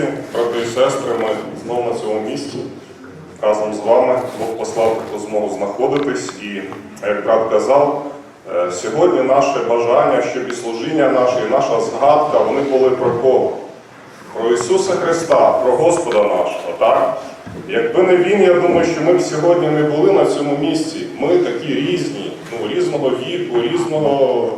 друзі, брати і сестри, ми знову на цьому місці разом з вами. Бог послав таку змогу знаходитись. І, як брат казав, е, сьогодні наше бажання, щоб і служіння наше, і наша згадка, вони були про кого? Про Ісуса Христа, про Господа нашого. Так? Якби не Він, я думаю, що ми б сьогодні не були на цьому місці. Ми такі різні, ну, різного віку, різного.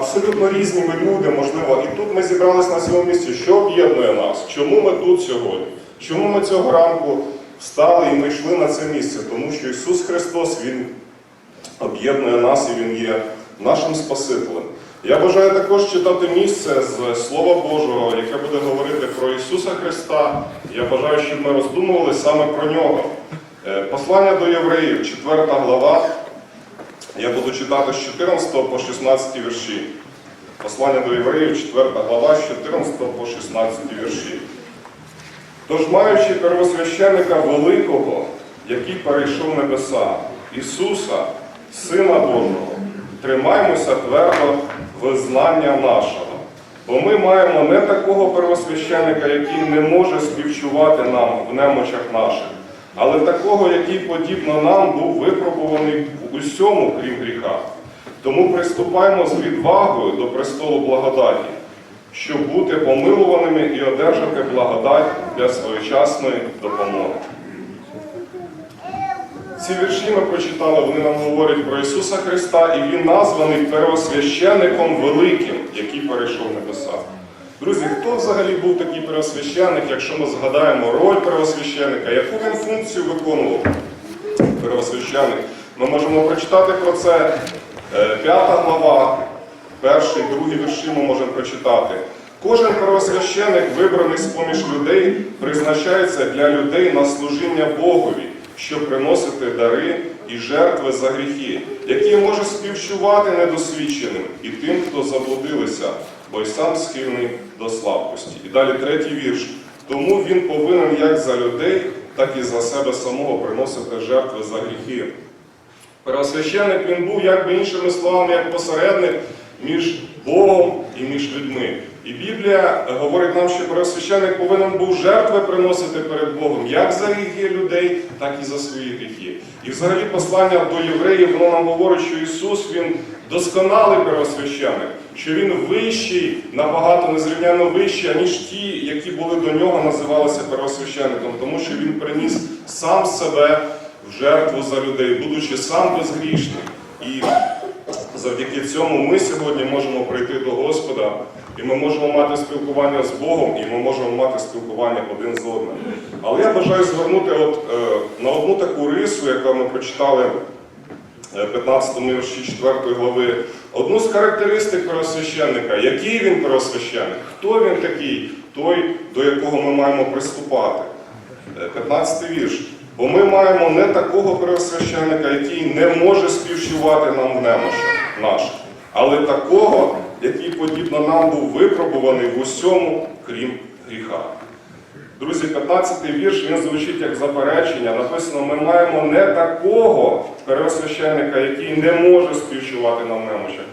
Абсолютно різні люди, можливо, і тут ми зібрались на цьому місці. Що об'єднує нас? Чому ми тут сьогодні? Чому ми цього ранку встали і ми йшли на це місце? Тому що Ісус Христос Він об'єднує нас і Він є нашим Спасителем. Я бажаю також читати місце з Слова Божого, яке буде говорити про Ісуса Христа. Я бажаю, щоб ми роздумували саме про нього. Е, Послання до євреїв, 4 глава. Я буду читати з 14 по 16 вірші. Послання до євреїв, 4 глава, з 14 по 16 вірші. Тож, маючи первосвященника великого, який перейшов небеса, Ісуса, Сина Божого, тримаймося твердо визнання нашого. Бо ми маємо не такого первосвященика, який не може співчувати нам в немочах наших, але такого, який подібно нам був випробуваний в усьому, крім гріха. Тому приступаємо з відвагою до престолу благодаті, щоб бути помилуваними і одержати благодать для своєчасної допомоги. Ці вірші ми прочитали, вони нам говорять про Ісуса Христа, і Він названий первосвященником великим, який перейшов небеса. Друзі, хто взагалі був такий первосвященник, якщо ми згадаємо роль первосвященника, яку він функцію виконував первосвященник? Ми можемо прочитати про це е, п'ята глава, перший, другий вірші ми можемо прочитати. Кожен первосвященик, вибраний з-поміж людей, призначається для людей на служіння Богові, щоб приносити дари і жертви за гріхи, які може співчувати недосвідченим і тим, хто заблудилися, бо й сам схильний до слабкості. І далі третій вірш. Тому він повинен як за людей, так і за себе самого приносити жертви за гріхи. Первосвященник він був, як би іншими словами, як посередник між Богом і між людьми. І Біблія говорить нам, що первосвященник повинен був жертви приносити перед Богом як за гріхи людей, так і за свої гріхи. І взагалі послання до євреїв воно нам говорить, що Ісус Він досконалий первосвященник, що Він вищий, набагато незрівняно вищий, ніж ті, які були до нього, називалися первосвященником, тому що Він приніс сам себе в жертву за людей, будучи сам безгрішним. І завдяки цьому ми сьогодні можемо прийти до Господа, і ми можемо мати спілкування з Богом, і ми можемо мати спілкування один з одним. Але я бажаю звернути от, е, на одну таку рису, яку ми прочитали в 15 вірші 4 глави, одну з характеристик первосвященника. Який він первосвященник? Хто він такий, той, до якого ми маємо приступати? Е, 15 вірш. Бо ми маємо не такого первосвященника, який не може співчувати нам в немощах наших, але такого, який подібно нам був випробуваний в усьому, крім гріха. Друзі, 15-й вірш він звучить як заперечення. Написано, ми маємо не такого первосвященника, який не може співчувати нам в немощах.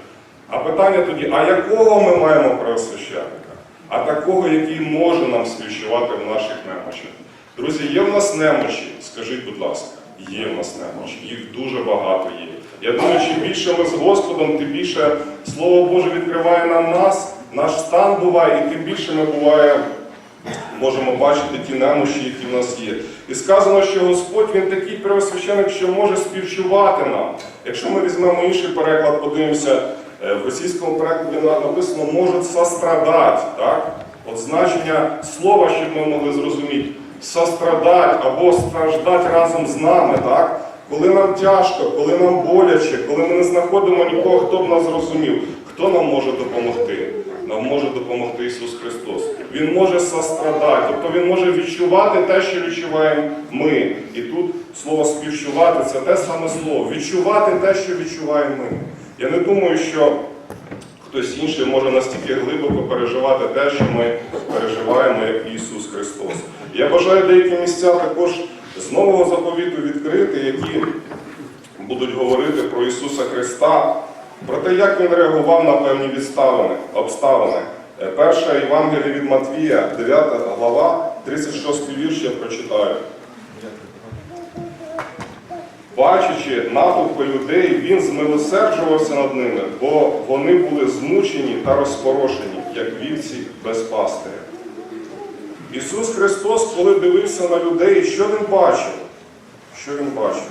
А питання тоді, а якого ми маємо первосвященника? А такого, який може нам співчувати в наших немощах. Друзі, є в нас немочі, скажіть, будь ласка, є в нас немочі, їх дуже багато є. Я думаю, чим більше ми з Господом, тим більше Слово Боже відкриває нам нас, наш стан буває, і тим більше ми буває, можемо бачити ті немощі, які в нас є. І сказано, що Господь він такий первосвященик, що може співчувати нам. Якщо ми візьмемо інший переклад, подивимося, е, в російському перекладі написано можуть сострадати. Так? От значення слова, щоб ми могли зрозуміти, сострадати або страждати разом з нами. Так? Коли нам тяжко, коли нам боляче, коли ми не знаходимо нікого, хто б нас зрозумів, хто нам може допомогти? Нам може допомогти Ісус Христос. Він може сострадати, тобто Він може відчувати те, що відчуваємо ми. І тут слово співчувати це те саме слово. Відчувати те, що відчуваємо ми. Я не думаю, що хтось інший може настільки глибоко переживати те, що ми переживаємо, як Ісус Христос. Я бажаю деякі місця також з нового заповіту відкрити, які будуть говорити про Ісуса Христа, про те, як Він реагував на певні відставини, обставини. Перша Євангелія від Матвія, 9 глава, 36 вірш я прочитаю. Бачачи натовпи людей, він змилосерджувався над ними, бо вони були змучені та розпорошені, як вівці без пастиря. Ісус Христос, коли дивився на людей, що Він бачив? Що Він бачив?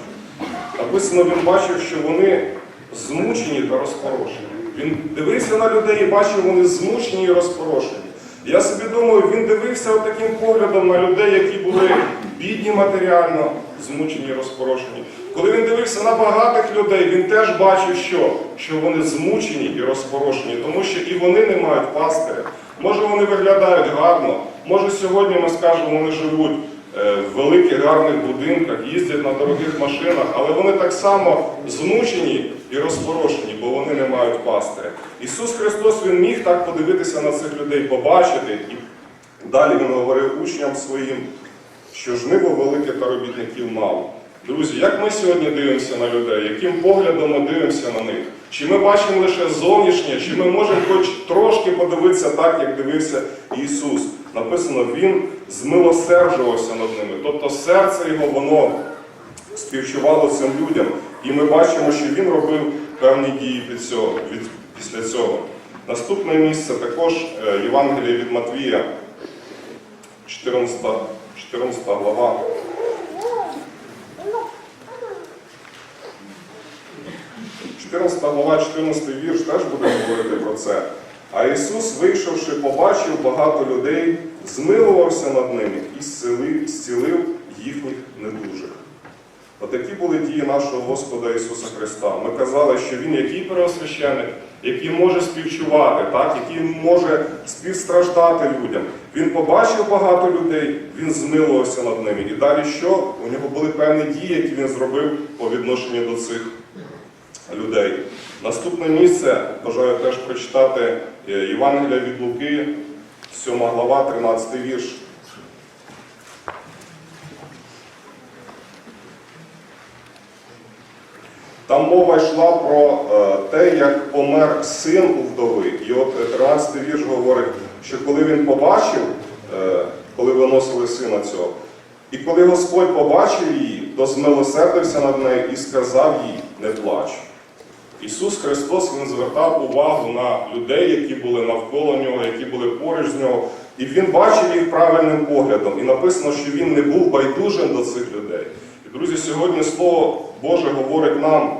Написано, Він бачив, що вони змучені та розпорошені. Він дивився на людей і бачив, вони змучені і розпорошені. Я собі думаю, він дивився таким поглядом на людей, які були бідні матеріально, змучені розпорошені. Коли він дивився на багатих людей, він теж бачив, що, що вони змучені і розпорошені, тому що і вони не мають пастиря. Може, вони виглядають гарно, може сьогодні ми скажемо, вони живуть е, в великих гарних будинках, їздять на дорогих машинах, але вони так само змучені і розпорошені, бо вони не мають пастиря. Ісус Христос Він міг так подивитися на цих людей, побачити. І далі Він говорив учням своїм, що жниво велике та робітників мало. Друзі, як ми сьогодні дивимося на людей, яким поглядом ми дивимося на них? Чи ми бачимо лише зовнішнє, чи ми можемо хоч трошки подивитися так, як дивився Ісус? Написано, Він змилосерджувався над ними. Тобто серце його, воно співчувало цим людям. І ми бачимо, що він робив певні дії під цього, від, після цього. Наступне місце також е, Євангеліє від Матвія, 14, 14 глава. 14 глава, 14 вірш теж буде говорити про це. А Ісус, вийшовши, побачив багато людей, змилувався над ними і зцілив їхніх недужих. Отакі були дії нашого Господа Ісуса Христа. Ми казали, що Він який первосвященик, який може співчувати, так? який може співстраждати людям. Він побачив багато людей, він змилувався над ними. І далі що? У нього були певні дії, які він зробив по відношенню до цих людей. Наступне місце бажаю теж прочитати е, Євангелія від Луки, 7 глава, 13 вірш. Там мова йшла про е, те, як помер син у вдови. І от е, 13 вірш говорить, що коли він побачив, е, коли виносили сина цього, і коли Господь побачив її, то змилосердився над нею і сказав їй, не плач. Ісус Христос Він звертав увагу на людей, які були навколо нього, які були поруч з нього, і Він бачив їх правильним поглядом. І написано, що Він не був байдужим до цих людей. І, друзі, сьогодні Слово Боже говорить нам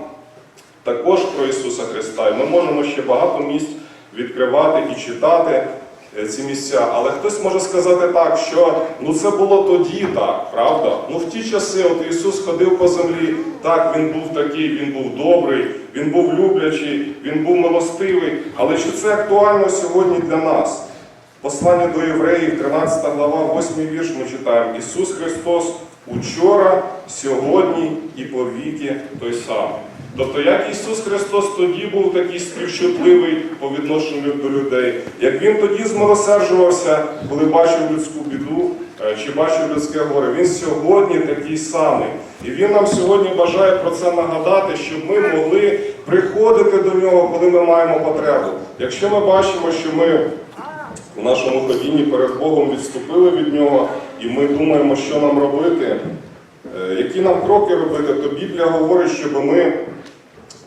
також про Ісуса Христа. І ми можемо ще багато місць відкривати і читати е, ці місця. Але хтось може сказати так, що ну це було тоді так, правда? Ну в ті часи, от Ісус ходив по землі, так, Він був такий, Він був добрий, Він був люблячий, Він був милостивий. Але чи це актуально сьогодні для нас? Послання до євреїв, 13 глава, 8 вірш ми читаємо. Ісус Христос учора, сьогодні і повіки той самий. Тобто, як Ісус Христос тоді був такий співчутливий по відношенню до людей, як Він тоді змилосерджувався, коли бачив людську біду е, чи бачив людське горе, Він сьогодні такий самий. І Він нам сьогодні бажає про це нагадати, щоб ми могли приходити до нього, коли ми маємо потребу. Якщо ми бачимо, що ми у нашому ходінні перед Богом відступили від нього, і ми думаємо, що нам робити, е, які нам кроки робити, то Біблія говорить, щоб ми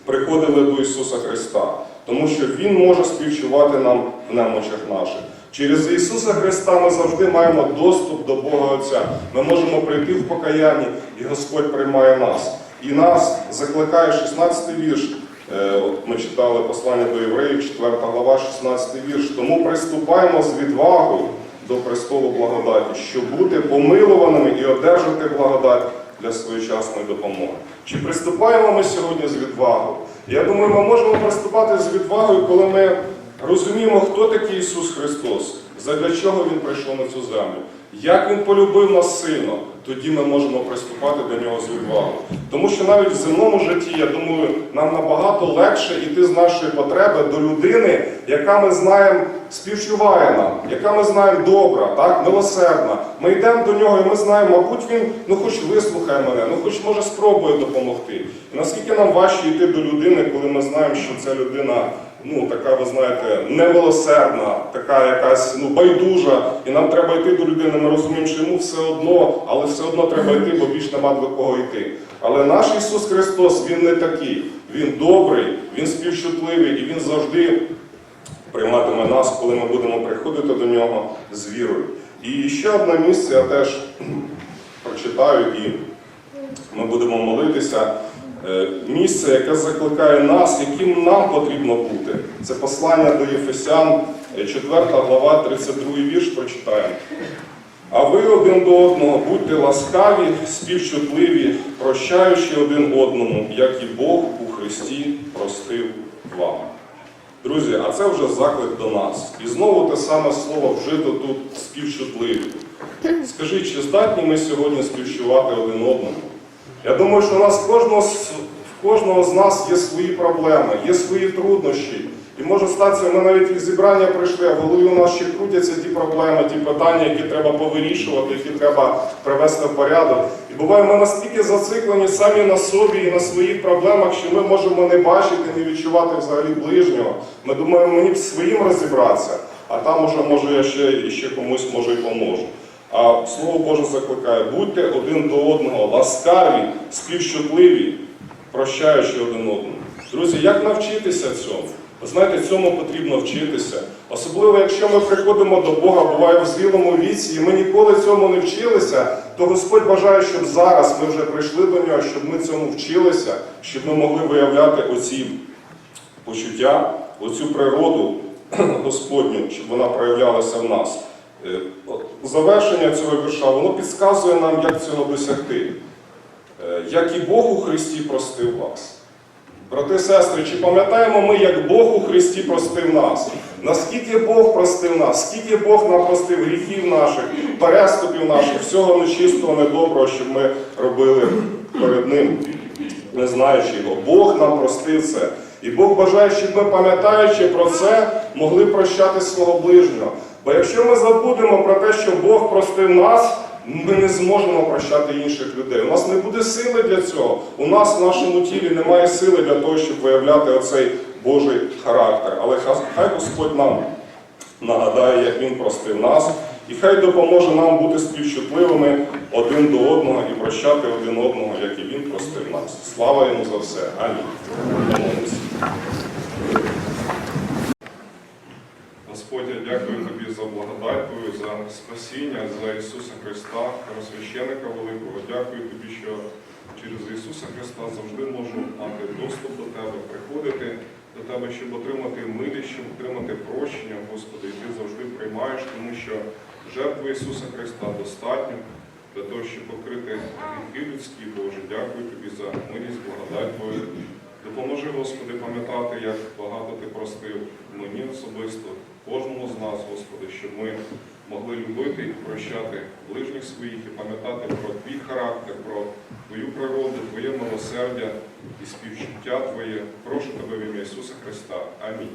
приходили до Ісуса Христа, тому що Він може співчувати нам в немочах наших. Через Ісуса Христа ми завжди маємо доступ до Бога Отця. Ми можемо прийти в покаянні, і Господь приймає нас. І нас закликає 16 вірш. Е, От ми читали послання до євреїв, 4 глава, 16 вірш. Тому приступаємо з відвагою до престолу благодаті, щоб бути помилуваними і одержати благодать для своєчасної допомоги. Чи приступаємо ми сьогодні з відвагою? Я думаю, ми можемо приступати з відвагою, коли ми розуміємо, хто такий Ісус Христос, задля чого Він прийшов на цю землю, як Він полюбив нас сильно, тоді ми можемо приступати до нього з відвагою. Тому що навіть в земному житті, я думаю, нам набагато легше йти з нашої потреби до людини, яка ми знаємо співчуває нам, яка ми знаємо добра, так, милосердна. Ми йдемо до нього і ми знаємо, мабуть, він ну хоч вислухає мене, ну хоч може спробує допомогти. І наскільки нам важче йти до людини, коли ми знаємо, що ця людина ну, така, ви знаєте, немилосердна, така якась ну, байдужа, і нам треба йти до людини. Ми розуміємо, що йому все одно, але все одно треба йти, бо більш нема до кого йти. Але наш Ісус Христос, Він не такий. Він добрий, Він співчутливий і Він завжди прийматиме нас, коли ми будемо приходити до нього з вірою. І ще одне місце я теж прочитаю і ми будемо молитися. Е, Місце, яке закликає нас, яким нам потрібно бути. Це послання до Єфесян, 4 глава, 32 вірш прочитаємо. А ви один до одного будьте ласкаві, співчутливі, прощаючи один одному, як і Бог у Христі простив вам. Друзі, а це вже заклик до нас. І знову те саме слово вжито тут співчутливі. Скажіть, чи здатні ми сьогодні співчувати один одному? Я думаю, що у нас кожного, в кожного з нас є свої проблеми, є свої труднощі. І може статися, ми навіть із зібрання прийшли, а в голові у нас ще крутяться ті проблеми, ті питання, які треба повирішувати, які треба привести в порядок. І буває, ми настільки зациклені самі на собі і на своїх проблемах, що ми можемо не бачити, не відчувати взагалі ближнього. Ми думаємо, мені б своїм розібратися, а там уже може я ще, і ще комусь може і поможу. А Слово Боже закликає, будьте один до одного, ласкаві, співчутливі, прощаючи один одному. Друзі, як навчитися цьому? Ви знаєте, цьому потрібно вчитися. Особливо, якщо ми приходимо до Бога, буває в зрілому віці, і ми ніколи цьому не вчилися, то Господь бажає, щоб зараз ми вже прийшли до нього, щоб ми цьому вчилися, щоб ми могли виявляти оці почуття, оцю природу Господню, щоб вона проявлялася в нас. Е, Завершення цього вірша, воно підказує нам, як цього досягти. Е, Як і Бог у Христі простив вас. Брати і сестри, чи пам'ятаємо ми, як Бог у Христі простив нас? Наскільки Бог простив нас, скільки Бог нам простив гріхів наших, переступів наших, всього нечистого, недоброго, що ми робили перед Ним, не знаючи його. Бог нам простив це. І Бог бажає, щоб ми, пам'ятаючи про це, могли прощати свого ближнього. Бо якщо ми забудемо про те, що Бог простив нас, ми не зможемо прощати інших людей. У нас не буде сили для цього. У нас в нашому тілі немає сили для того, щоб виявляти оцей Божий характер. Але хай- Господь нам нагадає, як Він простив нас, і хай допоможе нам бути співчутливими один до одного і прощати один одного, як і Він простив нас. Слава йому за все. Амінь. Молимося. Господь, я дякую тобі за благодать Твою, за спасіння, за Ісуса Христа, Первосвященика Великого. Дякую тобі, що через Ісуса Христа завжди можу мати доступ до Тебе, приходити до Тебе, щоб отримати милість, щоб отримати прощення, Господи, і Ти завжди приймаєш, тому що жертва Ісуса Христа достатньо для того, щоб покрити гріхи людські, Боже. Дякую тобі за милість. Допоможи, Господи, пам'ятати, як багато Ти простив мені особисто, кожному з нас, Господи, щоб ми могли любити і прощати ближніх своїх і пам'ятати про Твій характер, про Твою природу, Твоє милосердя і співчуття Твоє. Прошу Тебе в ім'я Ісуса Христа. Амінь.